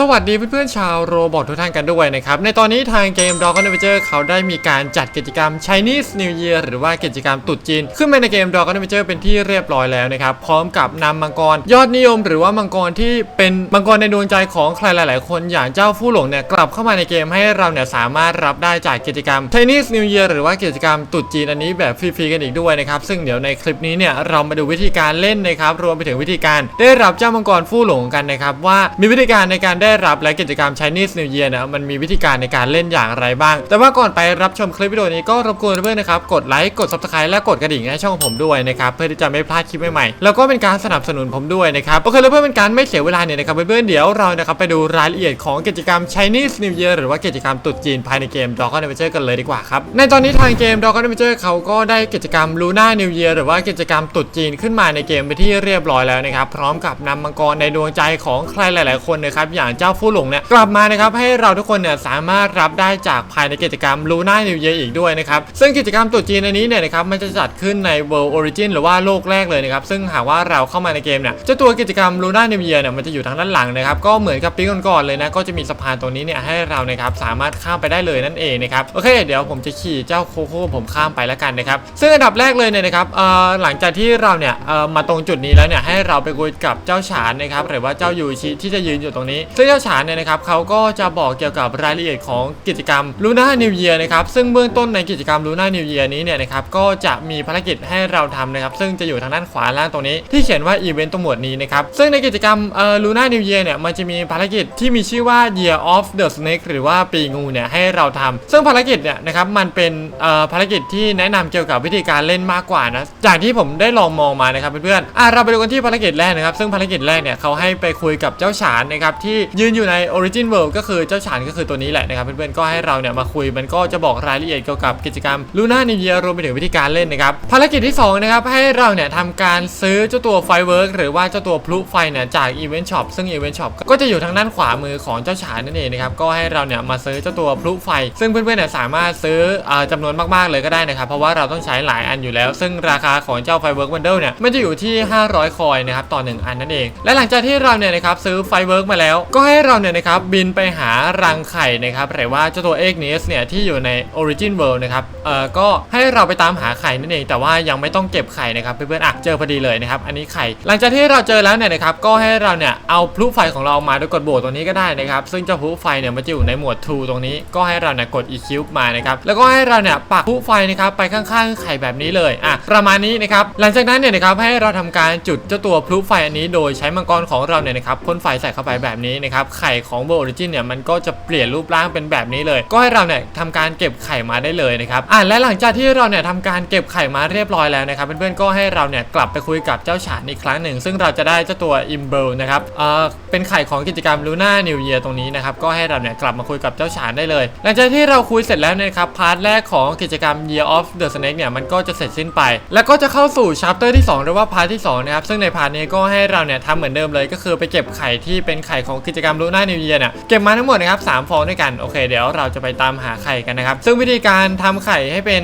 สวัสดีเพื่อนๆชาวโรบอททุกท่านกันด้วยนะครับ ในตอนนี้ทางเกม Dog a d v e n t u r e เขาได้มีการจัดกิจกรรม Chinese New Year หรือว่ากิจกรรมตรุษจีน ขึ้นมาในเกม Dog a d v e n t u r e เป็นที่เรียบร้อยแล้วนะครับ พร้อมกับนำมังกร ยอดนิยมหรือว่ามังกรที่เป็นมังกรในดวงใจของใครหลาย ๆ คนอย่างเจ้าฟู่หลงเนี่ยกลับเข้ามาในเกมให้เราเนี่ยสามารถรับได้จากกิจกรรม Chinese New Year หรือว่ากิจกรรมตรุษจีนอันนี้แบบฟรี ๆ กันอีกด้วยนะครับซึ่งเดี๋ยวในคลิปนี้เนี่ยเรามาดูวิธีการเล่นนะครับรวมไปถึงวิธีการได้รับเจ้ามังกรฟู่หลงกันนะครับว่ามีวิธีการในการไได้รับและกิจกรรม Chinese New Year นะมันมีวิธีการในการเล่นอย่างไรบ้าง แต่ว่าก่อนไปรับชมคลิปวิดีโอนี้ก็รบกวนเพื่อนนะครับ กดไลค์ กด Subscribe และกดกระดิ่งให้ช่องผมด้วยนะครับ เพื่อที่จะไม่พลาดคลิปใหม่ๆ แล้วก็เป็นการสนับสนุนผมด้วยนะครับ โอเคแล้วเพื่อเป็นการไม่เสียเวลาเนี่ยนะครับเพื่อนๆเดี๋ยวเรานะครับไปดูรายละเอียดของกิจกรรม Chinese New Year หรือว่ากิจกรรมตรุษจีนภายในเกม Dog a d v e n t u r e กันเลยดีกว่าครับ ในตอนนี้ทางเกม Dog a d v e n t u r e เขาก็ได้กิจกรรม Luna New Year หรือว่ากิจกรรมตรุษจีนขึ้นมาในเกมไปที่เรียบร้อยแล้วนะครับพร้อมกับนำมังกรในดวงใจของใครหลาย ๆ คนนะครับอย่างเจ้าฟู่หลงเนี่ยกลับมานะครับให้เราทุกคนเนี่ยสามารถรับได้จากภายในกิจกรรม Luna New Year อีกด้วยนะครับซึ่งกิจกรรมตรุษจีนอันนี้เนี่ยนะครับมันจะจัดขึ้นใน World Origin หรือว่าโลกแรกเลยนะครับซึ่งหากว่าเราเข้ามาในเกมเนี่ยเจ้าตัวกิจกรรม Luna New Year เนี่ยมันจะอยู่ทางด้านหลังนะครับก็เหมือนกับปีก่อนๆเลยนะก็จะมีสะพานตรงนี้เนี่ยให้เรานะครับสามารถข้ามไปได้เลยนั่นเองนะครับโอเคเดี๋ยวผมจะขี่เจ้าโคโค่ผมข้ามไปแล้วกันนะครับซึ่งอันดับแรกเลยเนี่ยนะครับเอ่อหลังจากที่เราเนี่ยเอ่อมาตรงจุดนี้แล้วเนี่ยให้เราไปคุยกับเจ้าฉานนะครับหรือว่าเจ้ายูชิที่จะยืนอยู่ตรงนี้ซึ่งเจ้าฉานเนี่ยนะครับเขาก็จะบอกเกี่ยวกับรายละเอียดของกิจกรรม Luna New Year นะครับซึ่งเบื้องต้นในกิจกรรม Luna New Year นี้เนี่ยนะครับก็จะมีภารกิจให้เราทำนะครับซึ่งจะอยู่ทางด้านขวาล่างตรงนี้ ที่เขียนว่าอีเวนต์ตรงหมวดนี้นะครับซึ่งในกิจกรรมเอ่อ Luna New Year เนี่ยมันจะมีภารกิจที่มีชื่อว่า Year of the Snake หรือว่าปีงูเนี่ยให้เราทำซึ่งภารกิจเนี่ยนะครับมันเป็นเอ่อภารกิจที่แนะนำเกี่ยวกับวิธีการเล่นมากกว่านะจากที่ผมได้ลองมองมานะครับเพื่อนๆอะเราไปดูกันที่ภารกิจแรกนะครับซึ่งภารกิจแรกเนี่ยเขาให้ไปคุยกับเจ้าฉานนะครับที่ยืนอยู่ใน Origin World ก็คือเจ้าฉานก็คือตัวนี้แหละนะครับเพื่อนๆก็ให้เราเนี่ยมาคุยมันก็จะบอกรายละเอียดเกี่ยวกับกิจกรรม Luna New Year รวมไปถึงวิธีการเล่นนะครับภารกิจที่สองนะครับให้เราเนี่ยทำการซื้อเจ้าตัวไฟเวิร์กหรือว่าเจ้าตัวพลุไฟเนี่ยจาก Event Shop ซึ่ง Event Shop ก็จะอยู่ทางด้านขวามือของเจ้าฉานนั่นเองนะครับก็ให้เราเนี่ยมาซื้อเจ้าตัวพลุไฟ ซึ่งเพื่อนๆเนี่ยสามารถซื้ออ่าจำนวนมากๆเลยก็ได้นะครับเพราะว่าเราต้องใช้หลายอันอยู่แล้ว ซึ่งราคาของเจ้าไฟเวิร์กบันเดิลเนี่ยมันจะอยู่ที่ 500 คอยนะครับต่อ 1 อันนั่นเอง และหลังจากที่เราเนี่ยนะครับซื้อไฟเวิร์กมาแล้วก็ให้เราเนี่ยนะครับบินไปหารังไข่นะครับหรือว่าเจ้าตัวเอ็กเนสเนี่ยที่อยู่ใน Origin World นะครับเอ่อก็ให้เราไปตามหาไข่นั่นเอง แต่ว่ายังไม่ต้องเก็บไข่นะครับเพื่อนๆอะเจอพอดีเลยนะครับอันนี้ไข่ หลังจากที่เราเจอแล้วเนี่ยนะครับก็ให้เราเนี่ยเอาพลุไฟของเรามาโดยกดโบว์ตรงนี้ก็ได้นะครับซึ่งเจ้าพลุไฟเนี่ยมันจะอยู่ในหมวด2ตรงนี้ก็ให้เราเนี่ยกด e q มานะครับแล้วก็ให้เราเนี่ยปักพลุไฟนะครับไปข้างๆไข่แบบนี้เลยอะประมาณนี้นะครับหลังจากนั้นเนี่ยนะครับให้เราทำการจุดเจ้าตัวพลุไฟอันนี้ โดยใช้มังกรของเราเนี่ยนะครับพ่นไฟใส่เข้าไปแบบนี้นะครับไข่ของเบอร์ออริจินเนี่ยมันก็จะเปลี่ยนรูปร่างเป็นแบบนี้เลย ก็ให้เราเนี่ยทำการเก็บไข่มาได้เลยนะครับอะและหลังจากที่เราเนี่ยทำการเก็บไข่มาเรียบร้อยแล้วนะครับเพื่อนๆก็ให้เราเนี่ยกลับไปคุยกับเจ้าฉานอีกครั้งหนึ่ง ซึ่งเราจะได้เจ้าตัวอิมเบลนะครับเอ่อเป็นไข่ของกิจกรรมลูน่านิวเยียตรงนี้นะครับก็ให้เราเนี่ยกลับมาคุยกับเจ้าฉานได้เลย หลังจากที่เราคุยเสร็จแล้วเนยนะครับพาร์ทแรกของกิจกรรม Year of the Snake เนี่ยมันก็จะเสร็จสิ้นไป แล้วก็จะเข้าสู่ชัปเตอร์ที่2หรือว่าพาร์ทที่2นะครับซึ่งในพาร์ทนี้ก็ให้เราเนี่ยทำเหมือนเดิมเลยก็คือไปเก็บไข่ที่เป็นไข่ของกิจกรรมลูน่านิวเยียเนี่ยเก็บมาทั้งหมดนะครับสามฟองด้วยกันโอเคเดี๋ยวเราจะไปตามหาไข่กันนะครับซึ่งวิธีการทำไข่ให้เป็น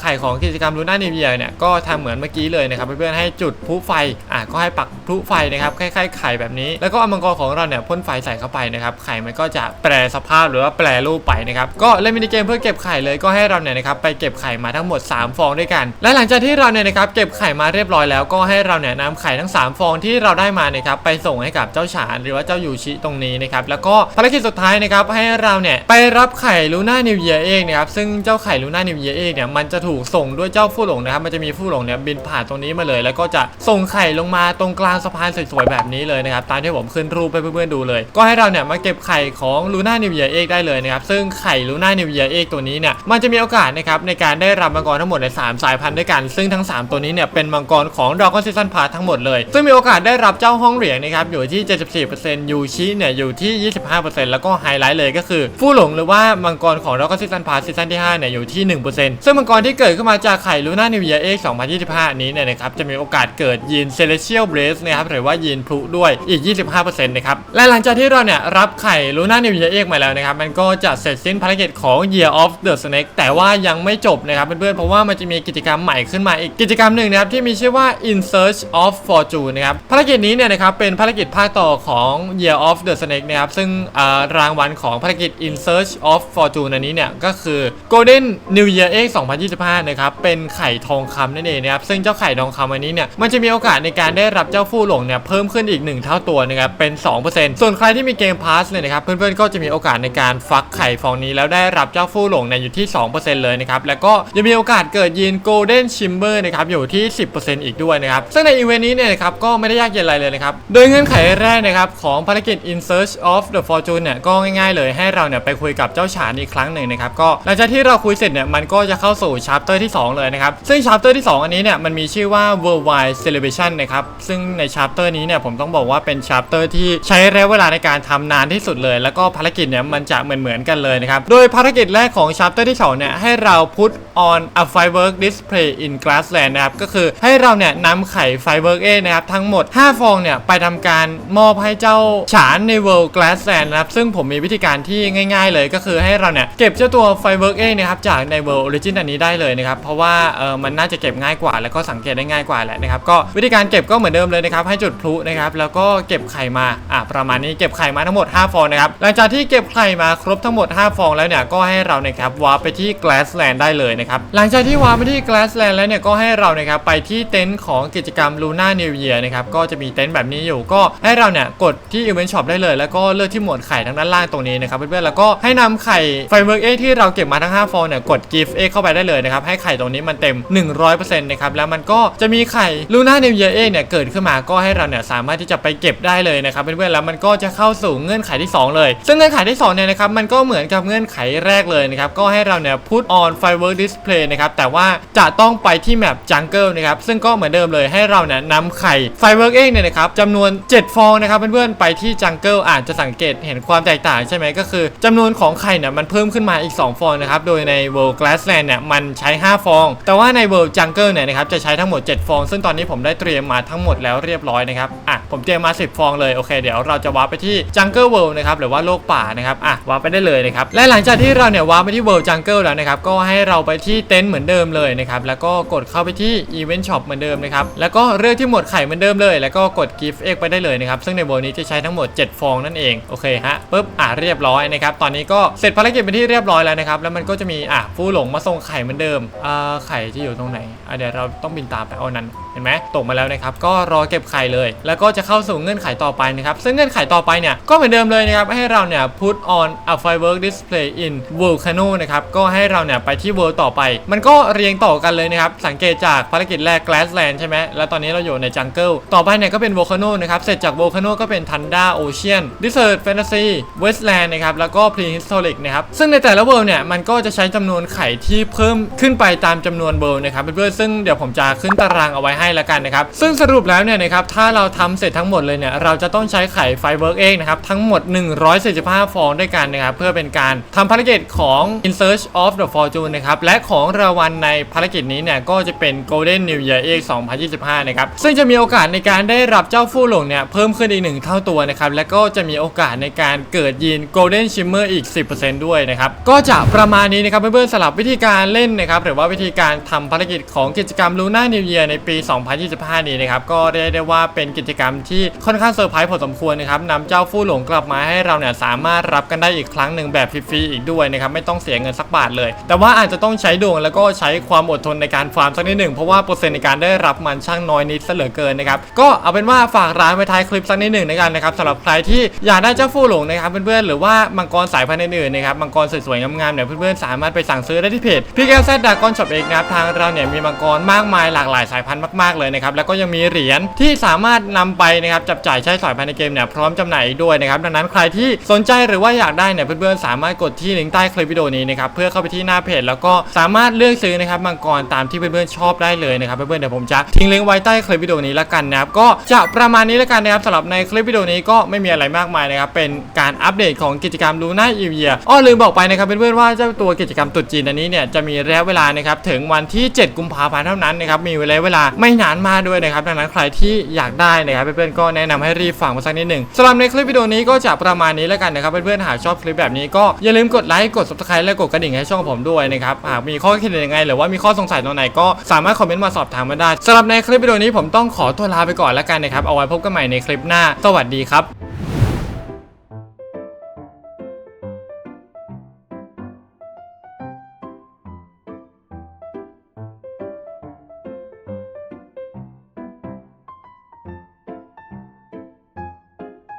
ไข่ของกิจกรรมลูน่านิวเยียเนี่ยก็ทำเหมือนเมื่อกี้เลยนะครับเพื่อนๆให้จุดพลุไฟอะก็ให้ปักพลุไฟนะครับคล้ายๆไข่แบบนี้ แล้วก็เอามังกรของเราเนี่ยพ่นไฟใส่เข้าไปนะครับไข่มันก็จะแปรสภาพหรือว่าแปรรูปไปนะครับก็เล่นมินิเกมเพื่อเก็บไข่เลยก็ให้เราเนี่ยนะครับไปเก็บไข่มาทั้งหมด 3 ฟองด้วยกัน และหลังจากที่เราเนี่ยนะครับเก็บไข่มาเรียบร้อยแล้วก็ให้เราเนี่ยนำไข่ทั้ง 3 ฟองที่เราได้มานะครับไปส่งให้กับเจ้าฉานหรือว่าเจ้ายูชิตรงนี้นะครับแล้วก็ภารกิจสุดท้ายนะครับให้เราเนี่ยไปรับไข่ลูน่านิวเยียเองนะครับซึ่งเจ้าไข่ลูน่านิวเยียเองเนี่ยมันจะถูกส่งด้วยเจ้าฟู่หลงนะครับมันจะมีฟู่หลงเนี่ยบินผ่านตรงนี้มาเลย แล้วก็จะส่งไข่ลงมาตรงกลางสะพานสวยๆแบบนี้เลยนะครับตามที่ผมขึ้นรูปไปเพื่อนๆดูเลย ก็ให้เราเนี่ยมาเก็บไข่ของลูน่านิวเยียเอกได้เลยนะครับซึ่งไข่ลูน่านิวเยียเอกตัวนี้เนี่ยมันจะมีโอกาสนะครับในการได้รับมังกรทั้งหมดใน 3 สายพันธุ์ด้วยกัน ซึ่งทั้ง 3 ตัวนี้เนี่ยเป็นมังกรของดอกอนซีซันพาทั้งหมดเลย ซึ่งมีโอกาสได้รับเจ้าห้องเหรียญนะครับอยู่ที่ 74%ยูชิเนี่ยอยู่ที่ 25%แล้วก็ไฮไลท์เลยก็คือฟู่หลงหรือว่ามังกรของดอกอนซีซันพาซีซันที่5เนี่ยอยู่ที่ 1%ซึ่งมังกรที่เกิดขึ้นมาจากไข่ลูน่านิวเยียเอ็ก2025 นี้เนี่ยนะครับจะมีโอกาสเกิดยีนเซเลเชียลเบรสนะครับหรือว่ายีนพลุด้วยอีก 25%นะครับและหลังจากที่เราเนี่ยรับไข่ลูน่านิวเยียเอ็กมาแล้วนะครับมันก็จะเสร็จสิ้นภารกิจของ Year of the Snake แต่ว่ายังไม่จบนะครับเพื่อนๆเพราะว่ามันจะมีกิจกรรมใหม่ขึ้นมาอีกกิจกรรมหนึ่งนะครับที่มีชื่อว่า In Search of Fortune นะครับภารกิจนี้เนี่ยนะครับเป็นภารกิจภาคต่อของ Year of the the Snake นะครับซึ่งรางวัลของภารกิจ In Search of Fortune อันนี้เนี่ยก็คือ Golden New Year Egg 2025 นะครับเป็นไข่ทองคำนั่นเองนะครับซึ่งเจ้าไข่ทองคำอันนี้เนี่ยมันจะมีโอกาสในการได้รับเจ้าฟู่หลงเนี่ยเพิ่มขึ้นอีก 1 เท่าตัวนะครับเป็น 2%ส่วนใครที่มีเกมพาสเลยนะครับเพื่อนๆก็จะมีโอกาสในการฟักไข่ฟองนี้แล้วได้รับเจ้าฟู่หลงเนี่ยอยู่ที่ 2%เลยนะครับแล้วก็ยังมีโอกาสเกิดยีน Golden Shimmer นะครับอยู่ที่ 10%อีกด้วยนะครับซึ่งในอีเวนต์นี้เนี่ยนะครับก็ไม่ได้ยากเย็นอะไรเลยนะครับโดยเงื่อนไขแรกนะครับของภารกิจ In Search of the Fortune เนี่ยก็ง่ายๆเลยให้เราเนี่ยไปคุยกับเจ้าฉานอีกครั้งหนึ่งนะครับก็หลังจากที่เราคุยเสร็จเนี่ยมันก็จะเข้าสู่ชาร์เตอร์ที่ 2 เลยนะครับซึ่งชาร์เตอร์ที่ 2 อันนี้เนี่ยมันมีชื่อว่า Worldwide Celebration นะครับซึ่งในชาร์เตอร์นี้เนี่ยผมต้องบอกว่าเป็นชาร์เตอร์ที่ใช้ระยะเวลาในการทำนานที่สุดเลย แล้วก็ภารกิจเนี่ยมันจะเหมือนๆกันเลยนะครับโดยภารกิจแรกของชาร์เตอร์ที่2เนี่ยให้เรา put on a firework display in grassland นะครับก็คือให้เราเนี่ยนำไข่ firework เอนะครับทั้งหมด 5 ฟองเนี่ยไปทำการมอบให้เจ้าฉานใน World Grassland นะครับซึ่งผมมีวิธีการที่ง่าย ๆ เลยก็คือให้เราเนี่ยเก็บเจ้าตัว firework เอนะครับจากใน World Origin อันนี้ได้เลยนะครับเพราะว่าเออมันน่าจะเก็บง่ายกว่า แล้วก็สังเกตได้ง่ายกว่าแหละนะครับก็วิธีการเก็บก็เหมือนเดิมเลยนะครับให้จุดพลุนะครับแล้วก็เก็บไข่มาอะประมาณนี้เก็บไข่มาทั้งหมด 5 ฟองนะครับหลังจากที่เก็บไข่มาครบทั้งหมด 5 ฟองแล้วเนี่ยก็ให้เรานะครับวาร์ปไปที่ Grassland ได้เลยนะครับหลังจากที่วาร์ปไปที่ Grassland แล้วเนี่ยก็ให้เรานะครับไปที่เต็นท์ของกิจกรรม Luna New Year นะครับก็จะมีเต็นท์แบบนี้อยู่ก็ให้เราเนี่ยกดที่ Event Shop ได้เลย แล้วก็เลือกที่หมวดไข่ทางด้านล่างตรงนี้นะครับเพื่อนๆแล้วก็ให้นำไข่ Firework Egg ที่เราเก็บมาทั้ง5ฟองเนี่ยกด Gift Egg เข้าไปได้เลยนะครับให้ไข่ตรงนี้มันเต็ม 100%นะครับแล้วมันก็จะมีไข่ Luna New Year Egg เนี่ยเกิดขึ้นมาก็ให้เราเนี่ยสามารถที่จะไปเก็บได้เลยนะครับเพื่อนๆแล้วมันก็จะเข้าสู่เงื่อนไขที่ 2 เลย ซึ่งเงื่อนไขที่2เนี่ยนะครับมันก็เหมือนกับเงื่อนไขแรกเลยนะครับก็ให้เราเนี่ย put on firework display นะครับแต่ว่าจะต้องไปที่แมป jungle นะครับซึ่งก็เหมือนเดิมเลยให้เราเนี่ยนำไข่ firework เองเนี่ยนะครับจำนวน 7 ฟองนะครับเพื่อนๆไปที่ jungle อาจจะสังเกตเห็นความแตกต่างใช่ไหมก็คือจำนวนของไข่เนี่ยมันเพิ่มขึ้นมาอีก 2 ฟองนะครับ โดยใน world grassland เนี่ยมันใช้ 5 ฟอง แต่ว่าใน world jungle เนี่ยนะครับจะใช้ทั้งหมด 7 ฟอง ซึ่งตอนนี้ผมได้เตรียมมาทั้งหมดแล้วเรียบร้อยนะครับอะผมเตรียมมา 10 ฟองเลยโอเคเดี๋ยวเราจะวาร์ปไปที่ jungle world นะครับหรือว่าโลกป่านะครับอะวาร์ปไปได้เลยนะครับและหลังจากที่เราเนี่ยวาร์ปไปที่ world jungle แล้วนะครับก็ให้เราไปที่เต็นท์เหมือนเดิมเลยนะครับแล้วก็กดเข้าไปที่ event shop เหมือนเดิมนะครับแล้วก็เลือกที่หมวดไข่เหมือนเดิมเลย แล้วก็กด gift egg ไปได้เลยนะครับซึ่งในโบนี้จะใช้ทั้งหมด 7ฟองนั่นเองโอเคฮะปุ๊บอะเรียบร้อยนะครับตอนนี้ก็เสร็จภารกิจเป็นที่เรียบร้อยแล้วนะครับแล้วมันก็จะมีอะฟูหลงมาส่งไข่เหมือนเดิมอ่าไข่ที่อยู่ตรงไหนอะเดี๋ยวเราต้องบินตามไปเอานั้น ห็นไหมตกมาแล้วนะครับก็รอเก็บไข่เลย แล้วก็จะเข้าสู่เงื่อนไขต่อไปนะครับซึ่งเงื่อนไขต่อไปเนี่ยก็เหมือนเดิมเลยนะครับให้เราเนี่ย put on a firework display in volcano นะครับก็ให้เราเนี่ยไปที่ world ต่อไป มันก็เรียงต่อกันเลยนะครับสังเกตจากภารกิจแรก grassland ใช่ไหมแล้วตอนนี้เราอยู่ใน jungle ต่อไปเนี่ยก็เป็น volcano นะครับเสร็จจาก volcano ก็เป็น thunder ocean desert fantasy westland นะครับแล้วก็ prehistoric นะครับซึ่งในแต่ละ world เนี่ยมันก็จะใช้จำนวนไข่ที่เพิ่มขึ้นไปตามจำนวน world นะครับเพื่อนๆซึ่งเดี๋ยวผมจะขึ้นตารางเอาไว้ให้ละกันนะครับ ซึ่งสรุปแล้วเนี่ยนะครับถ้าเราทำเสร็จทั้งหมดเลยเนี่ยเราจะต้องใช้ไข่ firework เองนะครับทั้งหมด 145 ฟองด้วยกันนะครับเพื่อเป็นการทำภารกิจของ In Search of the Fortune นะครับและของรางวัลในภารกิจนี้เนี่ยก็จะเป็น Golden New Year Egg 2025 นะครับซึ่งจะมีโอกาสในการได้รับเจ้าฟู่หลงเนี่ยเพิ่มขึ้นอีกหนึ่งเท่าตัวนะครับและก็จะมีโอกาสในการเกิดยีน Golden Shimmer อีก 10%ด้วยนะครับก็จะประมาณนี้นะครับเพื่อนๆสลับวิธีการเล่นนะครับหรือว่าวิธีการทำภารกิจของกิจกรรม Luna New Year ในปี2025 นี้นะครับก็เรียกได้ว่าเป็นกิจกรรมที่ค่อนข้างเซอร์ไพรส์พอสมควรนะครับนำเจ้าฟู่หลงกลับมาให้เราเนี่ยสามารถรับกันได้อีกครั้งหนึ่งแบบฟรีๆอีกด้วยนะครับไม่ต้องเสียเงินสักบาทเลย แต่ว่าอาจจะต้องใช้ดวงแล้วก็ใช้ความอดทนในการฟาร์มสักนิดหนึ่งเพราะว่าเปอร์เซ็นต์ในการได้รับมันช่างน้อยนิดเหลือเกินนะครับก็เอาเป็นว่าฝากร้านไว้ท้ายคลิปสักนิดหนึ่งในกันนะครับสำหรับใครที่อยากได้เจ้าฟู่หลงนะครับเพื่อนๆหรือว่ามังกรสายพันธุ์อื่นๆนะครับมังกรสวยๆงามๆเนี่ยเพื่อนๆสามารถไปสั่งซื้อได้ที่เพจพี่แก้วแซดดากอนช็อปเองนะครับทางเราเนี่ยมีมังกรมากมายหลากหลายสายพันธุ์มากๆเลยนะครับแล้วก็ยังมีเหรียญที่สามารถนำไปนะครับจับจ่ายใช้สอยภายในเกมเนี่ยพร้อมจำหน่ายด้วยนะครับดังนั้นใครที่สนใจหรือว่าอยากได้เนี่ยเพื่อนๆสามารถกดที่ลิงก์ใต้คลิปวิดีโอนี้นะครับเพื่อเข้าไปที่หน้าเพจแล้วก็สามารถเลือกซื้อนะครับมังกรตามที่เพื่อนๆชอบได้เลยนะครับเพื่อนๆเดี๋ยวผมจะทิ้งลิงก์ไว้ใต้คลิปวิดีโอนี้ละกันนะครับก็จะประมาณนี้ละกันนะครับสำหรับในคลิปวิดีโอนี้ก็ไม่มีอะไรมากมายนะครับเป็นการอัปเดตของกิจกรรมลูน่าอีเวียอ้อลืมบอกไปนะครับเพื่อนๆว่าเจ้าตัวกิจกรรมตรุษจีนอันนี้เนี่ยจะมีระยะเวลานะครับถึงวันที่ 7 กุมภาพันธ์เท่านั้นนะครับมีเวลาไม่นานมาด้วยนะครับ ดังนั้นใครที่อยากได้นะครับเพื่อนๆก็แนะนำให้รีบฟังมาสักนิดหนึ่งสำหรับในคลิปวิดีโอนี้ก็จะประมาณนี้แล้วกันนะครับเพื่อนๆหากชอบคลิปแบบนี้ก็อย่าลืมกดไลค์กด subscribe และกดกระดิ่งให้ช่องผมด้วยนะครับหากมีข้อคิดเห็นยังไง หรือว่ามีข้อสงสัยตรงไหนก็สามารถคอมเมนต์มาสอบถามมาได้สำหรับในคลิปวิดีโอนี้ผมต้องขอตัวลาไปก่อนแล้วกันนะครับเอาไว้พบกันใหม่ในคลิปหน้า สวัสดีครับ